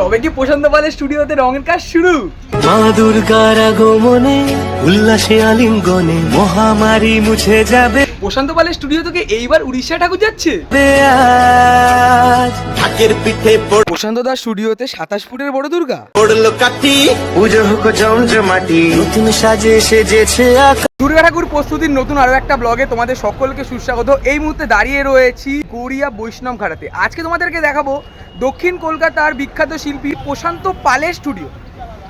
তবে কি প্রশান্ত পালের স্টুডিওতে রঙের কাজ শুরু? মা দুর্গার আগমনে উল্লাসে আলিঙ্গনে মহামারী মুছে যাবে। প্রশান্ত পালের স্টুডিও থেকে এইবার উড়িষ্যা ঠাকুর যাচ্ছে। ঢাকের পিঠে প্রশান্ত দাস স্টুডিওতে সাতাশ ফুটের বড় দুর্গা। পড়ল কাঠি। পুজো হোক জমজমাটি নতুন সাজে সেজেছে দুর্গা ঠাকুর প্রস্তুতির নতুন আরও একটা ব্লগে তোমাদের সকলকে সুস্বাগত। এই মুহূর্তে দাঁড়িয়ে রয়েছি গড়িয়া বৈষ্ণব ঘাটাতে। আজকে তোমাদেরকে দেখাবো দক্ষিণ কলকাতার বিখ্যাত শিল্পী প্রশান্ত পালের স্টুডিও।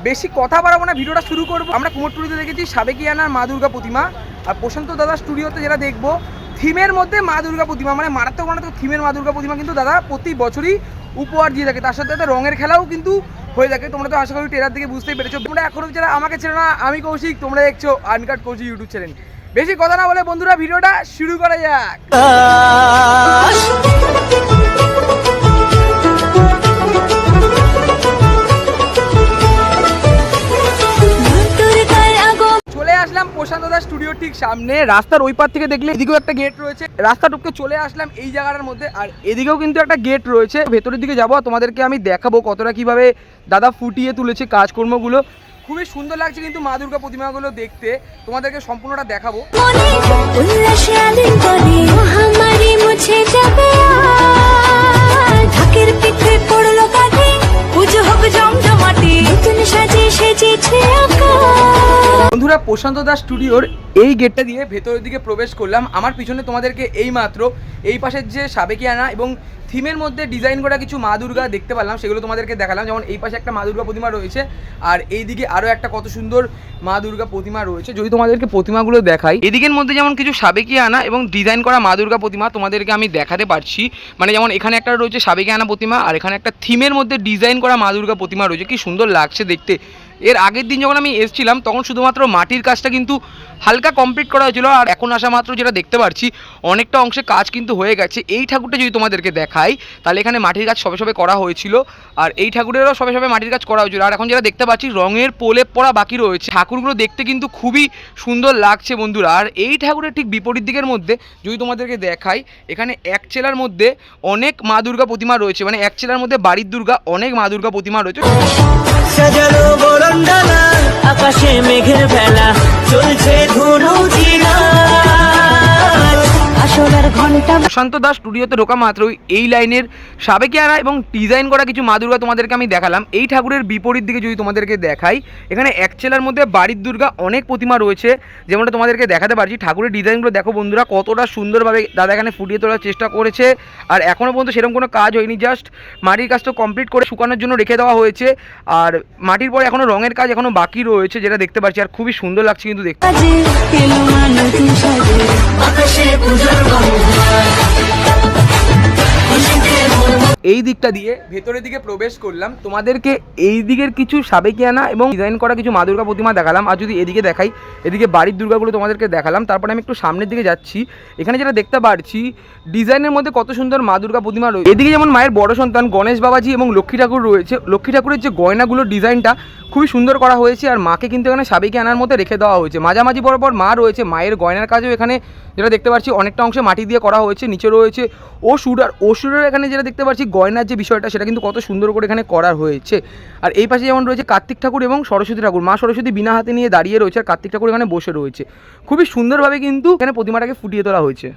বেশি কথা বাড়াবো না, ভিডিওটা শুরু করব। আমরা কুমোরটুলিতে দেখেছি সাবেকিয়ানার মা দুর্গা প্রতিমা আর প্রশান্ত দাদা স্টুডিওতে যেটা দেখব, থিমের মধ্যে মা দুর্গা প্রতিমা মানে মারাত্মক মারাত্মক থিমের মা দুর্গা প্রতিমা কিন্তু দাদা প্রতি বছরই উপহার দিয়ে থাকে। তার সাথে সাথে রঙের খেলাও কিন্তু হয়ে থাকে। তোমরা তো আশা করি টেরার দিকে বুঝতেই পেরেছ। তোমরা এখনও যারা আমাকে ছেড়ে না, আমি কৌশিক, তোমরা দেখছ আনকাট কৌশিক ইউটিউব চ্যানেল বেশি কথা না বলে বন্ধুরা, ভিডিওটা শুরু করা যাক। আসলাম প্রশান্ত দাস স্টুডিও ঠিক সামনে। রাস্তার ওই পার থেকে দেখলে এদিকেও একটা গেট রয়েছে। রাস্তা টুককে চলে আসলাম এই জায়গাটার মধ্যে। আর এদিকেও কিন্তু একটা গেট রয়েছে। ভেতরের দিকে যাব, তোমাদেরকে আমি দেখাবো কতটা কীভাবে দাদা ফুটিয়ে তুলেছে কাজকর্মগুলো। খুবই সুন্দর লাগছে কিন্তু মা দুর্গা প্রতিমাগুলো দেখতে। তোমাদেরকে সম্পূর্ণটা দেখাবো। পড়ল পুজো হোক বন্ধুরা, প্রশান্ত দাস স্টুডিওর এই গেটটা দিয়ে ভেতরের দিকে প্রবেশ করলাম। আমার পিছনে তোমাদেরকে এই মাত্র এই পাশের যে সাবেকিয়ানা এবং থিমের মধ্যে ডিজাইন করা কিছু মা দুর্গা দেখতে পেলাম, সেগুলো তোমাদেরকে দেখালাম। যেমন এই পাশে একটা মা দুর্গা প্রতিমা রয়েছে, আর এই দিকে আরও একটা কত সুন্দর মা দুর্গা প্রতিমা রয়েছে। যদি তোমাদেরকে প্রতিমাগুলো দেখাই, এদিকের মধ্যে যেমন কিছু সাবেকিয়ানা এবং ডিজাইন করা মা দুর্গা প্রতিমা তোমাদেরকে আমি দেখাতে পারছি। মানে যেমন এখানে একটা রয়েছে সাবেকিয়ানা প্রতিমা, আর এখানে একটা থিমের মধ্যে ডিজাইন করা মা দুর্গা প্রতিমা রয়েছে। কি সুন্দর লাগছে দেখতে। এর আগের দিন যখন আমি এসেছিলাম, তখন শুধুমাত্র মাটির কাজটা কিন্তু হালকা কমপ্লিট করা হয়েছিল, আর এখন আসা মাত্র যেটা দেখতে পাচ্ছি অনেকটা অংশে কাজ কিন্তু হয়ে গেছে। এই ঠাকুরটা যদি তোমাদেরকে দেখাই, তাহলে এখানে মাটির কাজ সবে সবে করা হয়েছিল, আর এই ঠাকুরেরও সবে সবে মাটির কাজ করা হয়েছিল। আর এখন যেটা দেখতে পাচ্ছি, রঙের পোলে পড়া বাকি রয়েছে। ঠাকুরগুলো দেখতে কিন্তু খুবই সুন্দর লাগছে বন্ধুরা। আর এই ঠাকুরের ঠিক বিপরীত দিকের মধ্যে, যদি তোমাদেরকে দেখাই, এখানে এক চেলার মধ্যে অনেক মা দুর্গা প্রতিমা রয়েছে। মানে এক চেলার মধ্যে বাড়ির দুর্গা, অনেক মা দুর্গা প্রতিমা রয়েছে। সাজানো বরণডালা আকাশে মেঘের বেলা চলছে ধুনু ঘণ্টা প্রশান্ত দাস স্টুডিওতে ঢোকা মাত্রই এই লাইনের সাবেকিয়ানা এবং ডিজাইন করা কিছু মা দুর্গা তোমাদেরকে আমি দেখালাম। এই ঠাকুরের বিপরীত দিকে যদি তোমাদেরকে দেখাই এখানে এক চেলার মধ্যে বাড়ির দুর্গা অনেক প্রতিমা রয়েছে যেমনটা তোমাদেরকে দেখাতে পারছি। ঠাকুরের ডিজাইনগুলো দেখো বন্ধুরা কতটা সুন্দরভাবে দাদা এখানে ফুটিয়ে তোলার চেষ্টা করেছে। আর এখনও পর্যন্ত সেরকম কোনো কাজ হয়নি জাস্ট মাটির কাজটা কমপ্লিট করে শুকানোর জন্য রেখে দেওয়া হয়েছে। আর মাটির পরে এখনও রঙের কাজ এখনও বাকি রয়েছে যেটা দেখতে পাচ্ছি আর খুবই সুন্দর লাগছে কিন্তু দেখতে। কাজে gonna সাজে আকাশে পূজার এই দিকটা দিয়ে ভেতরের দিকে প্রবেশ করলাম। তোমাদেরকে এই দিকের কিছু সাবেকিয়ানা এবং ডিজাইন করা কিছু মা দুর্গা প্রতিমা দেখালাম। আর যদি এদিকে দেখাই, এদিকে বাড়ির দুর্গাগুলো তোমাদেরকে দেখালাম। তারপরে আমি একটু সামনের দিকে যাচ্ছি। এখানে যেটা দেখতে পারছি, ডিজাইনের মধ্যে কত সুন্দর মা দুর্গা প্রতিমা রয়েছে এদিকে যেমন মায়ের বড় সন্তান, গণেশ বাবাজি এবং লক্ষ্মী ঠাকুর রয়েছে। লক্ষ্মী ঠাকুরের যে গয়নাগুলোর ডিজাইনটা খুবই সুন্দর করা হয়েছে। আর মাকে কিন্তু এখানে সাবেকি আনার মধ্যে রেখে দেওয়া হয়েছে। মাঝামাঝি বরাবর মা রয়েছে। মায়ের গয়নার কাজও এখানে যেটা দেখতে পাচ্ছি অনেকটা অংশে মাটি দিয়ে করা হয়েছে, নিচে রয়েছে অসুর আর অসুরের এখানে যেটা দেখতে পাচ্ছি গয়নার যে বিষয়টা, সেটা কিন্তু কত সুন্দর করে এখানে করা হয়েছে। আর এই পাশে যেমন রয়েছে কার্তিক ঠাকুর এবং সরস্বতী ঠাকুর। মা সরস্বতী বিনা হাতে নিয়ে দাঁড়িয়ে রয়েছে আর কার্তিক ঠাকুর এখানে বসে রয়েছে। খুবই সুন্দরভাবে কিন্তু এখানে প্রতিমাটাকে ফুটিয়ে তোলা হয়েছে।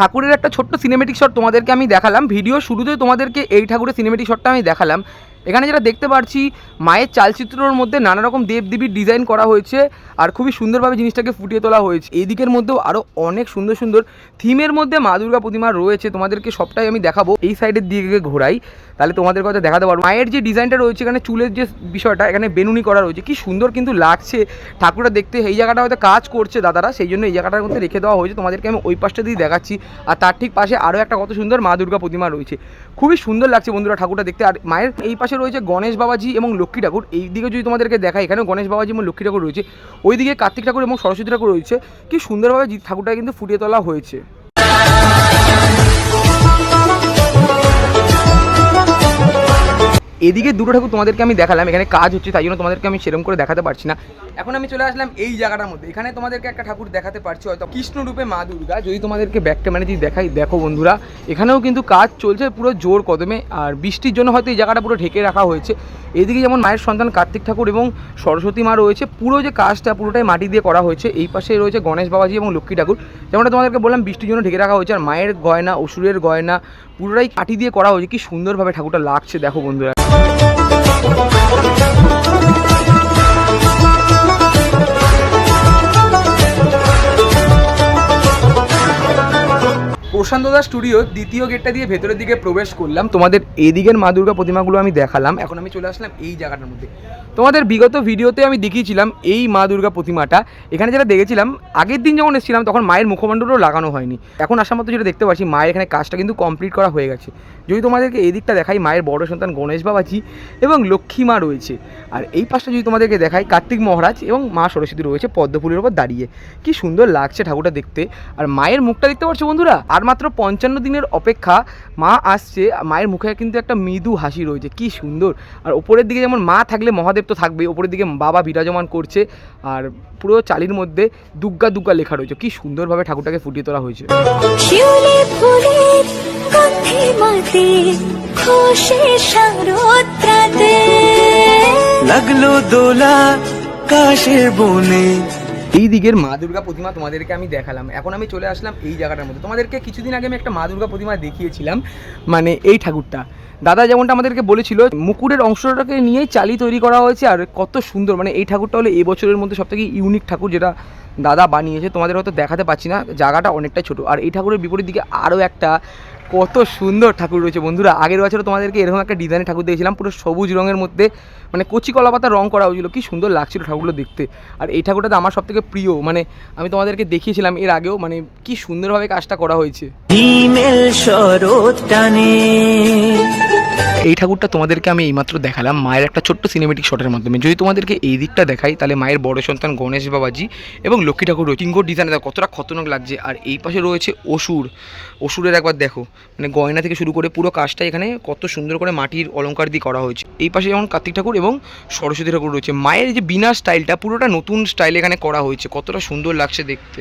ঠাকুরের একটা ছোট্ট সিনেমেটিক শট তোমাদেরকে আমি দেখালাম। ভিডিও শুরুতে তোমাদেরকে এই ঠাকুরের সিনেমেটিক শটটা আমি দেখালাম। এখানে যেটা দেখতে পাচ্ছি মায়ের চালচিত্রর মধ্যে নানা রকম দেবদেবীর ডিজাইন করা হয়েছে আর খুবই সুন্দরভাবে জিনিসটাকে ফুটিয়ে তোলা হয়েছে। এই দিকের মধ্যেও আরও অনেক সুন্দর সুন্দর থিমের মধ্যে মা দুর্গা প্রতিমা রয়েছে। তোমাদেরকে সবটাই আমি দেখাবো এই সাইডের দিকে ঘোরাই। তাহলে তোমাদের কথা দেখাতে পারব। মায়ের যে ডিজাইনটা রয়েছে, এখানে চুলের যে বিষয়টা, এখানে বেনুনি করা রয়েছে। কি সুন্দর কিন্তু লাগছে। ঠাকুরটা দেখতে এই জায়গাটা হয়তো কাজ করছে দাদারা, সেই জন্য এই জায়গাটার মধ্যে রেখে দেওয়া হয়েছে। তোমাদেরকে আমি ওই পাশটা দিয়ে দেখাচ্ছি। আর তার ঠিক পাশে আরও একটা কত সুন্দর মা দুর্গা প্রতিমা রয়েছে। খুবই সুন্দর লাগছে বন্ধুরা ঠাকুরটা দেখতে। আর মায়ের এই পাশে রয়েছে গণেশ বাবাজি এবং লক্ষ্মী ঠাকুর। এই দিকে যদি তোমাদেরকে দেখায় এখানে গণেশ বাবাজি এবং লক্ষ্মী ঠাকুর রয়েছে। ওইদিকে কার্তিক ঠাকুর এবং সরস্বতী ঠাকুর রয়েছে। কি সুন্দরভাবে ঠাকুরটা কিন্তু ফুটিয়ে তোলা হয়েছে। এদিকে দুটো ঠাকুর তোমাদেরকে আমি দেখালাম, এখানে কাজ হচ্ছে, তাই জন্য তোমাদেরকে আমি সেরকম করে দেখাতে পারছি না। এখন আমি চলে আসলাম এই জায়গাটার মধ্যে। এখানে তোমাদেরকে একটা ঠাকুর দেখাতে পারছি, হয়তো কৃষ্ণরূপে মা দুর্গা। যদি তোমাদেরকে ব্যাকটা মানে যদি দেখাই, দেখো বন্ধুরা, এখানেও কিন্তু কাজ চলছে পুরো জোর কদমে, আর বৃষ্টির জন্য হয়তো এই জায়গাটা পুরো ঢেকে রাখা হয়েছে। এদিকে যেমন মায়ের সন্তান কার্তিক ঠাকুর এবং সরস্বতী মা রয়েছে, পুরো যে কাজটা পুরোটাই মাটি দিয়ে করা হয়েছে। এই পাশে রয়েছে গণেশ বাবাজি এবং লক্ষ্মী ঠাকুর। যেমনটা তোমাদেরকে বললাম, বৃষ্টির জন্য ঢেকে রাখা হয়েছে, আর মায়ের গয়না, অসুরের গয়না পুরোটাই কাটি দিয়ে করা হয়েছে। কি সুন্দরভাবে ঠাকুরটা লাগছে দেখো বন্ধুরা। প্রশান্ত দাস স্টুডিও দ্বিতীয় গেটটা দিয়ে ভেতরের দিকে প্রবেশ করলাম। তোমাদের এদিকের মা দুর্গা প্রতিমাগুলো আমি দেখালাম। এখন আমি চলে আসলাম এই জায়গাটার মধ্যে। তোমাদের বিগত ভিডিওতে আমি দেখিয়েছিলাম এই মা দুর্গা প্রতিমাটা। এখানে যেটা দেখেছিলাম, আগের দিন যখন এসেছিলাম, তখন মায়ের মুখমণ্ডলও লাগানো হয়নি। এখন আসার মতো যেটা দেখতে পাচ্ছি, মায়ের এখানে কাজটা কিন্তু কমপ্লিট করা হয়ে গেছে। যদি তোমাদেরকে এই দিকটা দেখাই, মায়ের বড় সন্তান গণেশ বাবাজি এবং লক্ষ্মী মা রয়েছে। আর এই পাশটা যদি তোমাদেরকে দেখাই, কার্তিক মহারাজ এবং মা সরস্বতী রয়েছে পদ্মফুলের ওপর দাঁড়িয়ে। কি সুন্দর লাগছে ঠাকুরটা দেখতে। আর মায়ের মুখটা দেখতে পাচ্ছ বন্ধুরা? আর মাত্র পঞ্চান্ন দিনের অপেক্ষা মা আসছে মায়ের মুখে কিন্তু একটা মৃদু হাসি রয়েছে কি সুন্দর। আর ওপরের দিকে যেমন মা থাকলে মহাদেব তো থাকবেই ওপরের দিকে বাবা বিরাজমান করছে আর পুরো চালির মধ্যে দুগ্গা দুগ্গা লেখা রয়েছে কি সুন্দরভাবে ঠাকুরটাকে ফুটিয়ে তোলা হয়েছে। লাগল দোলা কাশের বনে এই দিকের মা দুর্গা প্রতিমা তোমাদেরকে আমি দেখালাম। এখন আমি চলে আসলাম এই জায়গাটার মধ্যে। তোমাদেরকে কিছুদিন আগে আমি একটা মা দুর্গা প্রতিমা দেখিয়েছিলাম মানে এই ঠাকুরটা। দাদা যেমনটা আমাদেরকে বলেছিল মুকুরের অংশটাকে নিয়েই চালি তৈরি করা হয়েছে, আর কত সুন্দর। মানে এই ঠাকুরটা হলো এই বছরের মধ্যে সবথেকে ইউনিক ঠাকুর যেটা দাদা বানিয়েছে। তোমাদের হয়তো দেখাতে পাচ্ছি না, জায়গাটা অনেকটাই ছোট। আর এই ঠাকুরের বিপরীত দিকে আরও একটা কত সুন্দর ঠাকুর রয়েছে বন্ধুরা। আগের বছর তোমাদেরকে এরকম একটা ডিজাইনের ঠাকুর দিয়েছিলাম পুরো সবুজ রঙের মধ্যে মানে কচি কলা পাতা রং করা হয়েছিল। কি সুন্দর লাগছিল ঠাকুরগুলো দেখতে। আর এই ঠাকুরটা তো আমার সব থেকে প্রিয় মানে আমি তোমাদেরকে দেখিয়েছিলাম এর আগেও মানে কি সুন্দরভাবে কাজটা করা হয়েছে। শরৎ টানে। এই ঠাকুরটা তোমাদেরকে আমি এইমাত্র দেখালাম, মায়ের একটা ছোট্ট সিনেমেটিক শটের মাধ্যমে। যদি তোমাদেরকে এই দিকটা দেখাই, তাহলে মায়ের বড় সন্তান গণেশ বাবাজি এবং লক্ষ্মী ঠাকুর রয়েছে। কিঙ্গোর ডিজাইনে দেখো, কতটা খতরনাক লাগছে। আর এই পাশে রয়েছে অসুর। অসুরের একবার দেখো মানে গয়না থেকে শুরু করে পুরো কাজটা এখানে কত সুন্দর করে মাটির অলংকার দিয়ে করা হয়েছে। এই পাশে যেমন কার্তিক ঠাকুর এবং সরস্বতী ঠাকুর রয়েছে। মায়ের যে বিনা স্টাইলটা পুরোটা নতুন স্টাইল এখানে করা হয়েছে। কতটা সুন্দর লাগছে দেখতে।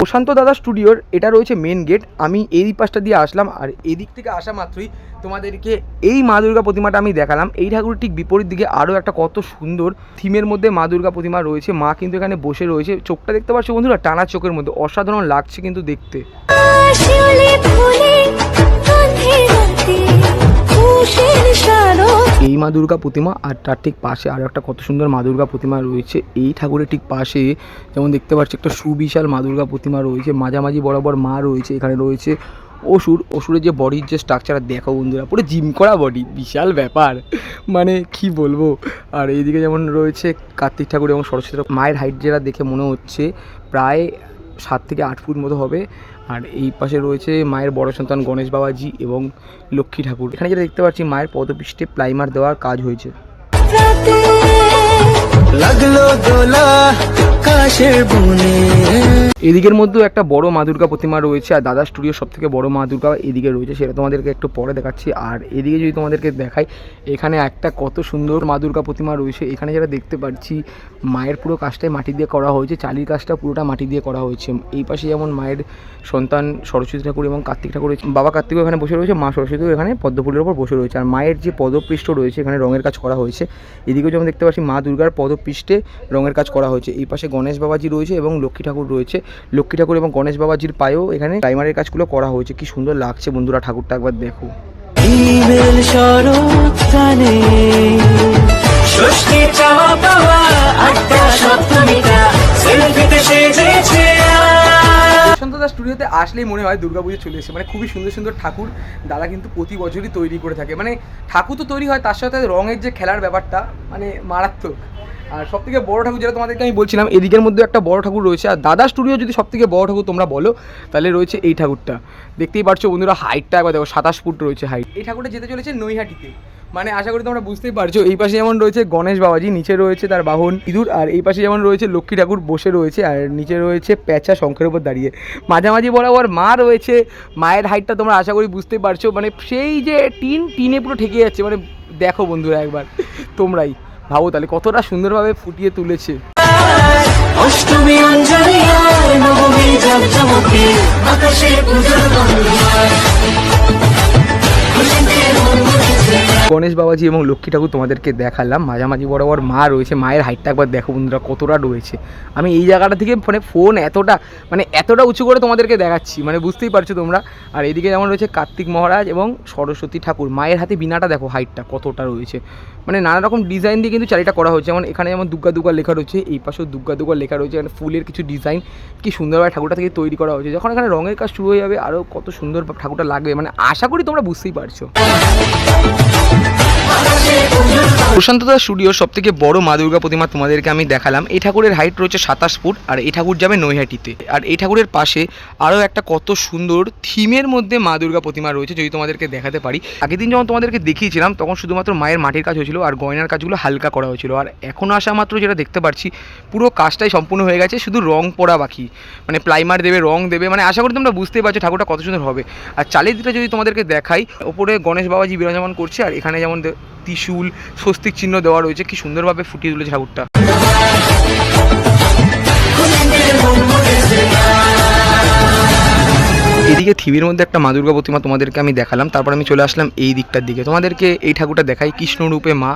প্রশান্ত দাদা স্টুডিওর, এটা রয়েছে মেন গেট আমি এই পাশটা দিয়ে আসলাম, আর এদিক থেকে আসা মাত্রই তোমাদেরকে এই মা দুর্গা প্রতিমাটা আমি দেখালাম। এই ঠাকুরের ঠিক বিপরীত দিকে আরও একটা কত সুন্দর থিমের মধ্যে মা দুর্গা প্রতিমা রয়েছে। মা কিন্তু এখানে বসে রয়েছে। চোখটা দেখতে পাচ্ছ বন্ধুরা, টানা চোখের মধ্যে। অসাধারণ লাগছে কিন্তু দেখতে। এই মা দুর্গা প্রতিমা আর তার ঠিক পাশে আরও একটা কত সুন্দর মা দুর্গা প্রতিমা রয়েছে। এই ঠাকুরের ঠিক পাশে যেমন দেখতে পাচ্ছি একটা সুবিশাল মা দুর্গা প্রতিমা রয়েছে। মাঝামাঝি বরাবর মা রয়েছে এখানে রয়েছে। অসুর, অসুরের যে বডির যে স্ট্রাকচার দেখো বন্ধুরা, পুরো জিম করা বডি বিশাল ব্যাপার। মানে কি বলব? আর এইদিকে যেমন রয়েছে কার্তিক ঠাকুর এবং সরস্বতী মায়ের হাইট যেটা দেখে মনে হচ্ছে, প্রায় সাত থেকে আট ফুট মতো হবে। আর এই পাশে রয়েছে মায়ের বড় সন্তান গণেশ বাবাজি এবং লক্ষ্মী ঠাকুর। এখানে যেটা দেখতে পাচ্ছি, মায়ের পদপৃষ্ঠে প্লাইমার দেওয়ার কাজ হয়েছে। লাগল দোলা কাশের এদিকের মধ্যেও একটা বড় মা দুর্গা প্রতিমা রয়েছে, আর দাদা স্টুডিও সব থেকে বড় মা দুর্গা এদিকে রয়েছে, সেটা তোমাদেরকে একটু পরে দেখাচ্ছি। আর এদিকে যদি তোমাদেরকে দেখাই, এখানে একটা কত সুন্দর মা দুর্গা প্রতিমা রয়েছে। এখানে যেটা দেখতে পাচ্ছি, মায়ের পুরো কাজটাই মাটি দিয়ে করা হয়েছে, চালির কাজটা পুরোটা মাটি দিয়ে করা হয়েছে। এই পাশে যেমন মায়ের সন্তান সরস্বতী ঠাকুর এবং কার্তিক ঠাকুর বাবা কার্তিকও এখানে বসে রয়েছে, মা সরস্বতীও এখানে পদ্মফুলের ওপর বসে রয়েছে। আর মায়ের যে পদপৃষ্ঠ রয়েছে, এখানে রঙের কাজ করা হয়েছে। এদিকেও যেমন দেখতে পাচ্ছি মা দুর্গার পদপৃষ্ঠে রঙের কাজ করা হয়েছে। এই পাশে গণেশ বাবাজি রয়েছে এবং লক্ষ্মী ঠাকুর রয়েছে। লক্ষ্মী ঠাকুর এবং গণেশ বাবাজির পায়েও এখানে প্রাইমারের কাজগুলো করা হয়েছে। কি সুন্দর লাগছে বন্ধুরা ঠাকুরটা একবার দেখো। হিমেল ষষ্ঠী চাওয়া পাওয়া আটটা সপ্তমীটা সেলফিতে সেজেছে আজ। স্টুডিওতে আসলেই মনে হয় দুর্গাপুজো চলে এসেছে। মানে খুবই সুন্দর সুন্দর ঠাকুর দাদা কিন্তু প্রতি বছরই তৈরি করে থাকে। মানে ঠাকুর তো তৈরি হয় তার সাথে রঙের যে খেলার ব্যাপারটা মানে মারাত্মক। আর সব থেকে বড় ঠাকুর যেটা তোমাদেরকে আমি বলছিলাম, এদিকের মধ্যে একটা বড় ঠাকুর রয়েছে। আর দাদা স্টুডিও যদি সব থেকে বড় ঠাকুর তোমরা বলো, তাহলে রয়েছে এই ঠাকুরটা। দেখতেই পারছ বন্ধুরা হাইটটা একবার দেখো, সাতাশ ফুট রয়েছে হাইট এই ঠাকুরটা যেতে চলেছে নৈহাটিতে। মানে আশা করি তোমরা বুঝতেই পারছ, এই পাশে যেমন রয়েছে গণেশ বাবাজি, নিচে রয়েছে তার বাহন ইঁদুর, আর এই পাশে যেমন রয়েছে লক্ষ্মী ঠাকুর বসে রয়েছে, আর নিচে রয়েছে প্যাঁচা শঙ্খের উপর দাঁড়িয়ে। মাঝামাঝি বরাবর মা রয়েছে, মায়ের হাইটটা তোমরা আশা করি বুঝতেই পারছ। মানে সেই যে টিন, টিনে পুরো ঠেকে যাচ্ছে। মানে দেখো বন্ধুরা একবার, তোমরাই। ভাবো তাহলে কতটা সুন্দরভাবে ফুটিয়ে তুলেছে। অষ্টমী গণেশ বাবাজি এবং লক্ষ্মী ঠাকুর তোমাদেরকে দেখালাম। মাঝামাঝি বরাবর মা রয়েছে, মায়ের হাইটটা একবার দেখো বন্ধুরা, কতটা রয়েছে। আমি এই জায়গাটা থেকে মানে ফোন এতটা মানে এতটা উঁচু করে তোমাদেরকে দেখাচ্ছি মানে বুঝতেই পারছ তোমরা। আর এদিকে যেমন রয়েছে কার্তিক মহারাজ এবং সরস্বতী ঠাকুর। মায়ের হাতে বিনাটা দেখো হাইটটা কতটা রয়েছে। মানে নানা রকম ডিজাইন দিয়ে কিন্তু চারিটা করা হয়েছে। যেমন এখানে যেমন দুর্গা দুর্গা লেখা রয়েছে, এই পাশেও দুর্গা দুর্গা লেখা রয়েছে। এখানে ফুলের কিছু ডিজাইন কি সুন্দরভাবে ঠাকুরটা থেকে তৈরি করা হয়েছে। যখন এখানে রঙের কাজ শুরু হয়ে যাবে আরও কত সুন্দর ঠাকুরটা লাগবে। মানে আশা করি তোমরা বুঝতেই পারছ। প্রশান্ত দাস স্টুডিওর সব থেকে বড় মা দুর্গা প্রতিমা তোমাদেরকে আমি দেখালাম। এই ঠাকুরের হাইট রয়েছে সাতাশ ফুট আর এই ঠাকুর যাবে নৈহাটিতে। আর এই ঠাকুরের পাশে আরও একটা কত সুন্দর থিমের মধ্যে মা দুর্গা প্রতিমা রয়েছে, যদি তোমাদেরকে দেখাতে পারি। আগের দিন যখন তোমাদেরকে দেখিয়েছিলাম, তখন শুধুমাত্র মায়ের মাটির কাজ হয়েছিল আর গয়নার কাজগুলো হালকা করা হয়েছিল। আর এখন আসা মাত্র যেটা দেখতে পাচ্ছি পুরো কাজটাই সম্পূর্ণ হয়ে গেছে, শুধু রং পড়া বাকি। মানে প্লাইমার দেবে, রং দেবে মানে আশা করি তোমরা বুঝতেই পারছ ঠাকুরটা কত সুন্দর হবে। আর চালের দিকটা যদি তোমাদেরকে দেখাই, ওপরে গণেশ বাবাজি বিরাজমান করছে, আর এখানে যেমন ত্রিশূল স্বস্তিক চিহ্ন দেওয়া রয়েছে কি সুন্দরভাবে ফুটিয়ে তুলেছে ঠাকুরটা এদিকে থিবির মধ্যে একটা মা দুর্গা প্রতিমা তোমাদেরকে আমি দেখালাম, তারপর আমি চলে আসলাম এই দিকটার দিকে। তোমাদেরকে এই ঠাকুরটা দেখাই কৃষ্ণরূপে মা,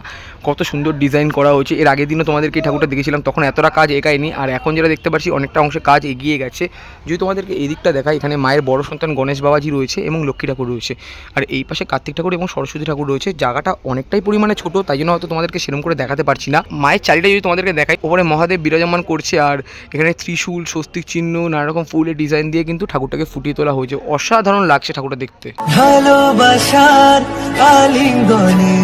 কত সুন্দর ডিজাইন করা হয়েছে। এর আগের দিনও তোমাদেরকে এই ঠাকুরটা দেখেছিলাম, তখন এতটা কাজ একায়নি। আর এখন যেটা দেখতে পাচ্ছি, অনেকটা অংশে কাজ এগিয়ে গেছে। যদি তোমাদেরকে এই দিকটা দেখাই, এখানে মায়ের বড় সন্তান গণেশ বাবাজি রয়েছে এবং লক্ষ্মী ঠাকুর রয়েছে। আর এই পাশে কার্তিক ঠাকুর এবং সরস্বতী ঠাকুর রয়েছে। জায়গাটা অনেকটাই পরিমাণে ছোট, তাই জন্য হয়তো তোমাদেরকে সেরকম করে দেখাতে পারছি না। মায়ের চারিটা যদি তোমাদেরকে দেখাই, ওপরে মহাদেব বিরাজমান করছে, আর এখানে ত্রিশূল, স্বস্তিক চিহ্ন, নানা রকম ফুলের ডিজাইন দিয়ে কিন্তু ঠাকুরটাকে ফুটিয়ে তোলা হয়েছে। অসাধারণ লাগছে ঠাকুরটা দেখতে। ভালোবাসার আলিঙ্গনে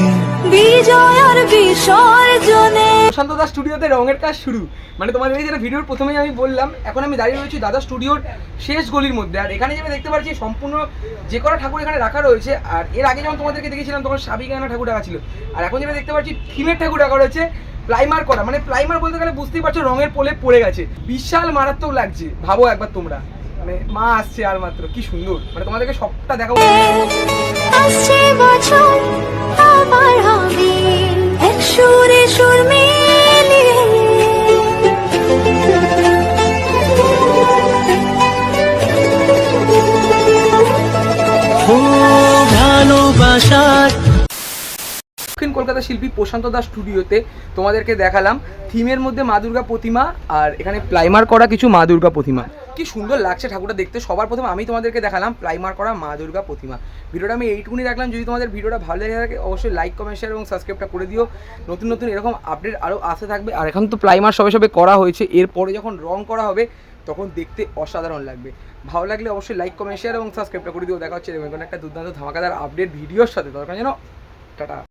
বিজয়ার বিসর্জনে। প্রশান্ত দাস স্টুডিওতে রঙের কাজ শুরু। মানে তোমাদের এই যেটা ভিডিওর প্রথমেই আমি বললাম এখন আমি দাঁড়িয়ে রয়েছি দাদা স্টুডিওর শেষ গলির মধ্যে। আর এখানে যেটা দেখতে পাচ্ছি সম্পূর্ণ যে কটা ঠাকুর এখানে রাখা রয়েছে আর এর আগে যখন তোমাদেরকে দেখেছিলাম তখন সাবিগানা ঠাকুর রাখা ছিল। আর এখন যেটা দেখতে পাচ্ছি থিমের ঠাকুর রাখা রয়েছে প্লাইমার করা। মানে প্লাইমার বলতে গেলে বুঝতেই পারছ রঙের পোলে পড়ে গেছে। বিশাল মারাত্মক লাগছে। ভাবো একবার তোমরা। মানে মা আসছে আর মাত্র কি সুন্দর। মানে তোমাদেরকে সবটা দেখাবো। আসছে বছর আবার হবে এক সুরে সুর ও ভালোবাসার কলকাতা শিল্পী প্রশান্ত দাস স্টুডিওতে তোমাদেরকে দেখালাম। থিমের মধ্যে মা দুর্গা প্রতিমা আর এখানে প্লাইমার করা কিছু মা দুর্গা প্রতিমা। কি সুন্দর লাগছে ঠাকুরটা দেখতে। সবার প্রথমে আমি তোমাদেরকে দেখালাম প্লাইমার করা মা দুর্গা প্রতিমা। ভিডিওটা আমি এইটুকুনি রাখলাম। যদি তোমাদের ভিডিওটা ভালো লেগে থাকে, অবশ্যই লাইক কমেন্ট শেয়ার এবং সাবস্ক্রাইবটা করে দিও। নতুন নতুন এরকম আপডেট আরও আসতে থাকবে। আর এখন তো প্লাইমার সবে সবে করা হয়েছে। এরপরে যখন রং করা হবে, তখন দেখতে অসাধারণ লাগবে। ভালো লাগলে অবশ্যই লাইক কমেন্ট শেয়ার এবং সাবস্ক্রাইবটা করে দিও। দেখা হচ্ছে এরকম একটা দুর্দান্ত ধামাকাদার আপডেট ভিডিওর সাথে। দরকার যেন, টাটা।